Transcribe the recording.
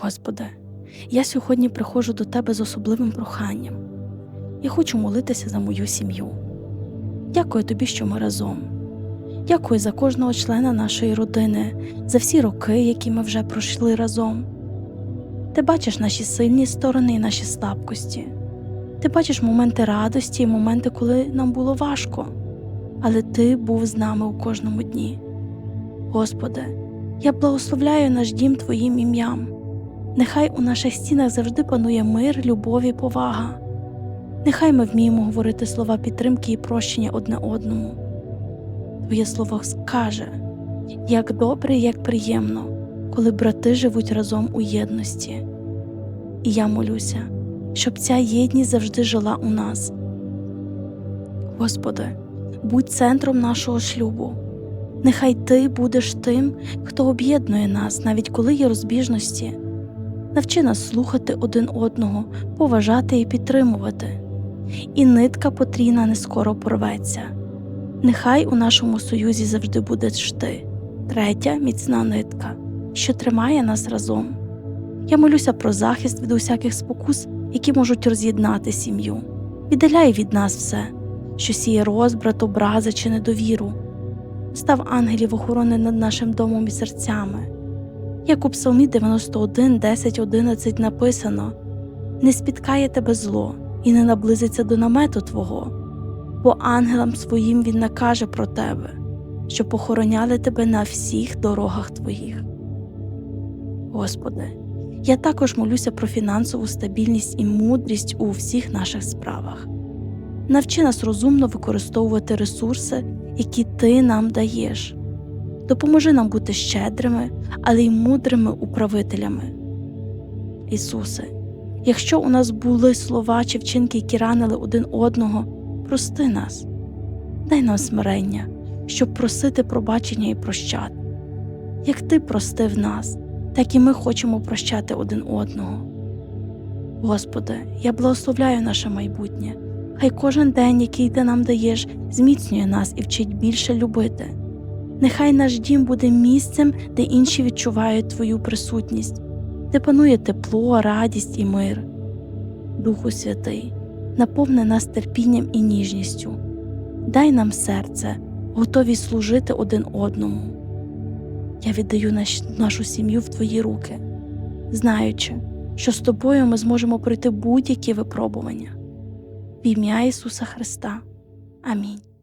Господи, я сьогодні приходжу до Тебе з особливим проханням. Я хочу молитися за мою сім'ю. Дякую тобі, що ми разом. Дякую за кожного члена нашої родини, за всі роки, які ми вже пройшли разом. Ти бачиш наші сильні сторони і наші слабкості. Ти бачиш моменти радості і моменти, коли нам було важко, але Ти був з нами у кожному дні. Господи, я благословляю наш дім Твоїм ім'ям. Нехай у наших стінах завжди панує мир, любов і повага. Нехай ми вміємо говорити слова підтримки і прощення одне одному. Твоє слово скаже, як добре як приємно, коли брати живуть разом у єдності. І я молюся, щоб ця єдність завжди жила у нас. Господи, будь центром нашого шлюбу. Нехай Ти будеш тим, хто об'єднує нас, навіть коли є розбіжності. Навчи нас слухати один одного, поважати і підтримувати. І нитка потрійна не скоро порветься. Нехай у нашому союзі завжди будеш ти, третя міцна нитка, що тримає нас разом. Я молюся про захист від усяких спокус, які можуть роз'єднати сім'ю. Віддаляй від нас все, що сіє розбрат, образи чи недовіру. Став ангелів охорони над нашим домом і серцями. Як у Псалмі 91, 10, 11 написано: Не спіткає тебе зло і не наблизиться до намету Твого, бо ангелам своїм він накаже про тебе, щоб охороняли тебе на всіх дорогах Твоїх. Господи, я також молюся про фінансову стабільність і мудрість у всіх наших справах. Навчи нас розумно використовувати ресурси, які Ти нам даєш. Допоможи нам бути щедрими, але й мудрими управителями. Ісусе, якщо у нас були слова чи вчинки, які ранили один одного, прости нас, дай нам смирення, щоб просити пробачення і прощати. Як Ти простив нас, так і ми хочемо прощати один одного. Господи, я благословляю наше майбутнє. Хай кожен день, який ти нам даєш, зміцнює нас і вчить більше любити. Нехай наш дім буде місцем, де інші відчувають Твою присутність, де панує тепло, радість і мир. Духу Святий, наповни нас терпінням і ніжністю, дай нам серце, готові служити один одному. Я віддаю наш, нашу сім'ю в Твої руки, знаючи, що з тобою ми зможемо пройти будь-які випробування. В ім'я Ісуса Христа. Амінь.